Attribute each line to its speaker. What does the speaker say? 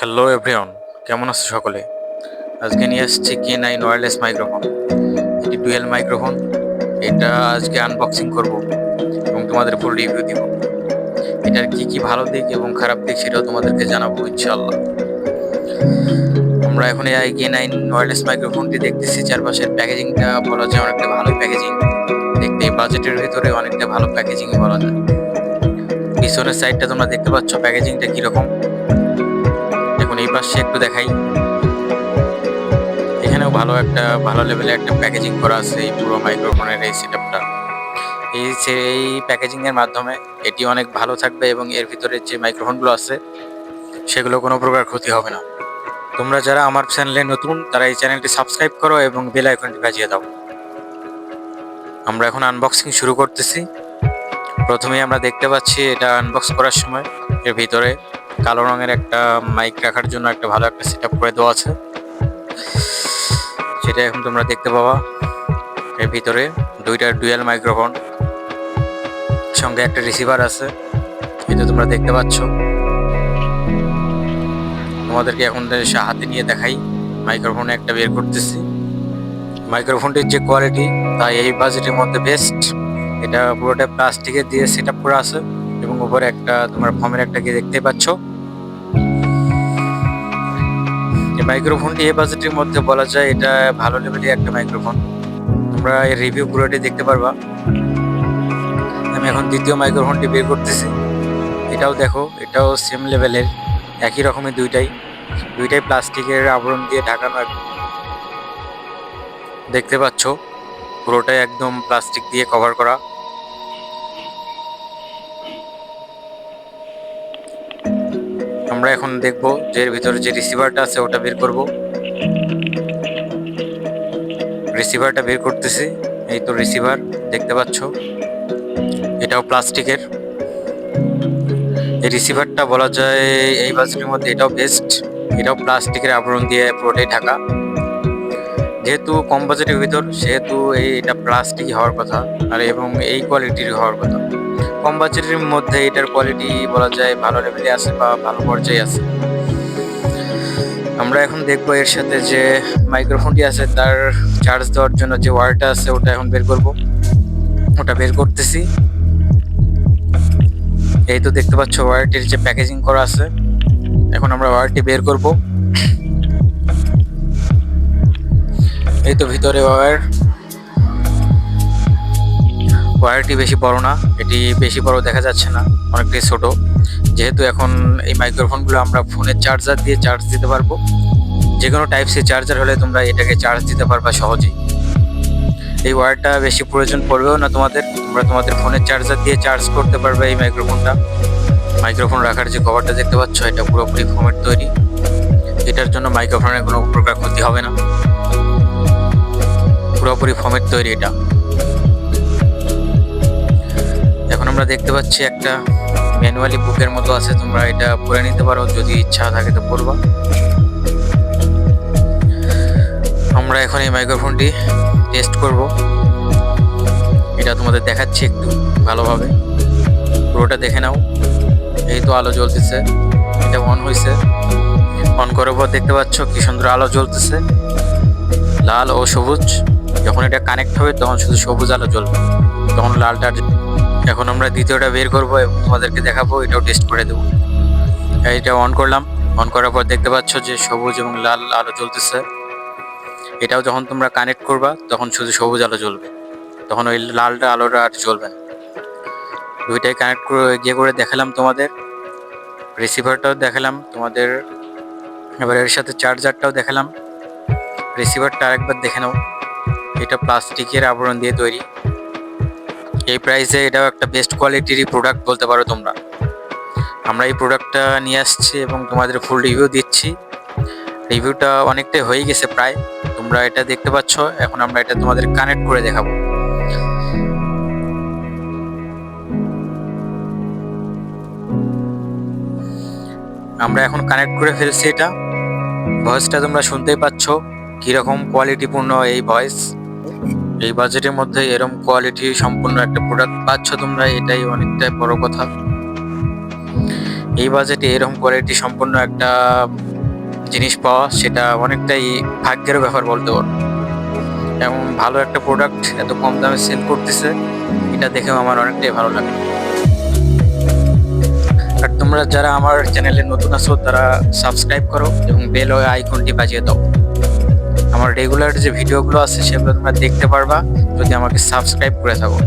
Speaker 1: Hello everyone কেমন আছো সকলে? আজকে নিয়ে এসেছি কে নাইন ওয়্যারলেস মাইক্রোফোন এটি ডুয়েল মাইক্রোফোন এটা আজকে আনবক্সিং করব এবং তোমাদের ফুল রিভিউ দিব। এটার কি কি ভালো দিক এবং খারাপ দিক সেটাও তোমাদেরকে জানাব ইনশাল্লাহ আমরা এখন এই কে নাইন ওয়্যারলেস মাইক্রোফোনটি দেখতেছি। চারপাশের প্যাকেজিংটা বলা যায় অনেকটা ভালো প্যাকেজিং দেখতে এই বাজেটের ভিতরে অনেকটা ভালো প্যাকেজিং বলা যায়। পিছনের সাইডটা তোমরা দেখতে পাচ্ছ প্যাকেজিংটা কীরকম। পাশে একটু দেখাই। এখানেও ভালো একটা, ভালো লেভেলের একটা প্যাকেজিং করা আছে এই পুরো মাইক্রোফোনের এই সেটআপটা এই সে- এই প্যাকেজিং এর মাধ্যমে এটি অনেক ভালো থাকবে এবং এর ভিতরে যে মাইক্রোফোনগুলো আছে, সেগুলো কোনো প্রকার ক্ষতি হবে না। তোমরা যারা আমার চ্যানেলে নতুন, তারা এই চ্যানেলটি সাবস্ক্রাইব করো এবং বেল আইকনটি বাজিয়ে দাও। আমরা এখন আনবক্সিং শুরু করতেছি। প্রথমেই আমরা দেখতে পাচ্ছি এটা আনবক্স করার সময়, এর ভিতরে কালো রঙের একটা মাইক রাখার জন্য একটা ভালো একটা সেটআপ করে দেওয়া আছে। সেটা এখন তোমরা দেখতে পাবা। এর ভিতরে দুইটা ডুয়াল মাইক্রোফোন সঙ্গে একটা রিসিভার আছে। এটা তোমরা দেখতে পাচ্ছ। তোমাদেরকে এখন হাতে নিয়ে দেখাই। মাইক্রোফোনে একটা বের করতেছি। মাইক্রোফোনটির যে কোয়ালিটি তা এই বাজেটের মধ্যে বেস্ট এটা পুরোটা প্লাস্টিকের দিয়ে সেট করা আছে। এবং উপরে একটা তোমার ফর্মের একটা গিয়ে দেখতে পাচ্ছ। এই মাইক্রোফোনটি এই বাজেটের মধ্যে বলা যায়, এটা ভালো লেভেলের একটা মাইক্রোফোন তোমরা এর রিভিউ পুরোটি দেখতে পারবা। আমি এখন দ্বিতীয় মাইক্রোফোনটি বের করতেছি। এটাও দেখো, এটাও সেম লেভেলের একই রকমের দুইটাই। দুইটাই প্লাস্টিকের আবরণ দিয়ে ঢাকানো দেখতে পাচ্ছ, পুরোটাই একদম প্লাস্টিক দিয়ে কভার করা। আমরা এখন দেখব যে এর ভিতরে যে রিসিভারটা আছে, ওটা বের করব। রিসিভারটা বের করতেছি। এই তো রিসিভার দেখতে পাচ্ছ? এটাও প্লাস্টিকের। এই রিসিভারটা বলা যায় এই বাজারের মধ্যে এটাও বেস্ট এটাও প্লাস্টিকের আবরণ দিয়ে পুরোটাই ঢাকা। যেহেতু কম বাজেটের ভিতর, সেহেতু এই এটা প্লাস্টিক হওয়ার কথা, আর এবং এই কোয়ালিটির হওয়ার কথা। কম বাজেটের মধ্যে এটার কোয়ালিটি বলা যায় ভালো লেভেলে আছে বা ভালো পর্যায়ে আছে। আমরা এখন দেখব এর সাথে যে মাইক্রোফোনটি আছে তার চার্জ দেওয়ার জন্য যে ওয়ারটা আছে ওটা এখন বের করব। ওটা বের করতেছি। এই তো দেখতে পাচ্ছ ওয়ারটির যে প্যাকেজিং করা আছে। এখন আমরা ওয়ারটি বের করব। এই তো ভিতরে ওয়্যার ওয়্যারটি বেশি বড় না, এটি বেশি বড় দেখা যাচ্ছে না, অনেকটাই ছোট। যেহেতু এখন এই মাইক্রোফোনগুলো আমরা ফোনের চার্জার দিয়ে চার্জ দিতে পারব যে কোনো টাইপ সি চার্জার হলে তোমরা এটাকে চার্জ দিতে পারবা সহজেই। এই ওয়্যারটা বেশি প্রয়োজন পড়বেও না তোমাদের, তোমরা তোমাদের ফোনের চার্জার দিয়ে চার্জ করতে পারবে এই মাইক্রোফোনটা মাইক্রোফোন রাখার যে কভারটা দেখতে পাচ্ছ, এটা পুরোপুরি ফোমের তৈরি। এটার জন্য মাইক্রোফোনের কোনো প্রকার ক্ষতি হবে না। পুরোপুরি ফোমের তৈরি এটা। এখন আমরা দেখতে পাচ্ছি একটা ম্যানুয়ালি বুকের মতো আছে, তোমরা এটা পড়ে নিতে পারো যদি ইচ্ছা থাকে তো পড়বা। আমরা এখন এই মাইক্রোফোনটি টেস্ট করব। এটা তোমাদের দেখাচ্ছি একটু ভালোভাবে। পুরোটা দেখে নাও। এই তো আলো জ্বলতেছে। এটা অন হয়েছে অন করার পর দেখতে পাচ্ছ কি সুন্দর আলো জ্বলতেছে। লাল ও সবুজ। যখন এটা কানেক্ট হবে, তখন শুধু সবুজ আলো জ্বলবে। তখন লালটা এখন আমরা দ্বিতীয়টা বের করব এবং তোমাদেরকে দেখাবো, এটাও টেস্ট করে দেবো। এটা অন করলাম। অন করার পর দেখতে পাচ্ছ যে সবুজ এবং লাল আলো জ্বলতেছে। এটাও যখন তোমরা কানেক্ট করবা, তখন শুধু সবুজ আলো জ্বলবে। তখন ওই লালটা আলোটা আর জ্বলবে না। দুইটাই কানেক্ট করে গিয়ে করে দেখালাম তোমাদের। রিসিভারটাও দেখালাম তোমাদের। এবার এর সাথে চার্জারটাও দেখালাম। রিসিভারটা আরেকবার দেখে নাও। এটা প্লাস্টিকের আবরণ দিয়ে তৈরি। এই প্রাইসে এটাও একটা বেস্ট কোয়ালিটিরই প্রোডাক্ট বলতে পারো তোমরা। আমরা এই প্রোডাক্টটা নিয়ে আসছি এবং তোমাদের ফুল রিভিউ দিচ্ছি। রিভিউটা অনেকটাই হয়ে গেছে প্রায়। তোমরা এটা দেখতে পাচ্ছ। এখন আমরা এটা তোমাদের কানেক্ট করে দেখাবো। আমরা এখন কানেক্ট করে ফেলছি এটা। ভয়েসটা তোমরা শুনতেই পাচ্ছ। কীরকম কোয়ালিটিপূর্ণ এই ভয়েস এই বাজেটের মধ্যে এরকম কোয়ালিটি সম্পূর্ণ একটা প্রোডাক্ট পাচ্ছ তোমরা, এটাই অনেকটাই বড় কথা। এই বাজেটে এরকম কোয়ালিটি সম্পূর্ণ একটা জিনিস পাওয়া, সেটা অনেকটাই ভাগ্যের ব্যাপার বলতে পারো। এমন ভালো একটা প্রোডাক্ট এত কম দামে সেল করতেছে, এটা দেখেও আমার অনেকটাই ভালো লাগে। আর তোমরা যারা আমার চ্যানেলে নতুন আছো, তারা সাবস্ক্রাইব করো এবং বেল আইকনটি বাজিয়ে দাও। আমার রেগুলার যে ভিডিওগুলো আছে সেগুলো তোমরা দেখতে পারবা। যদি আমাকে সাবস্ক্রাইব করে থাকো।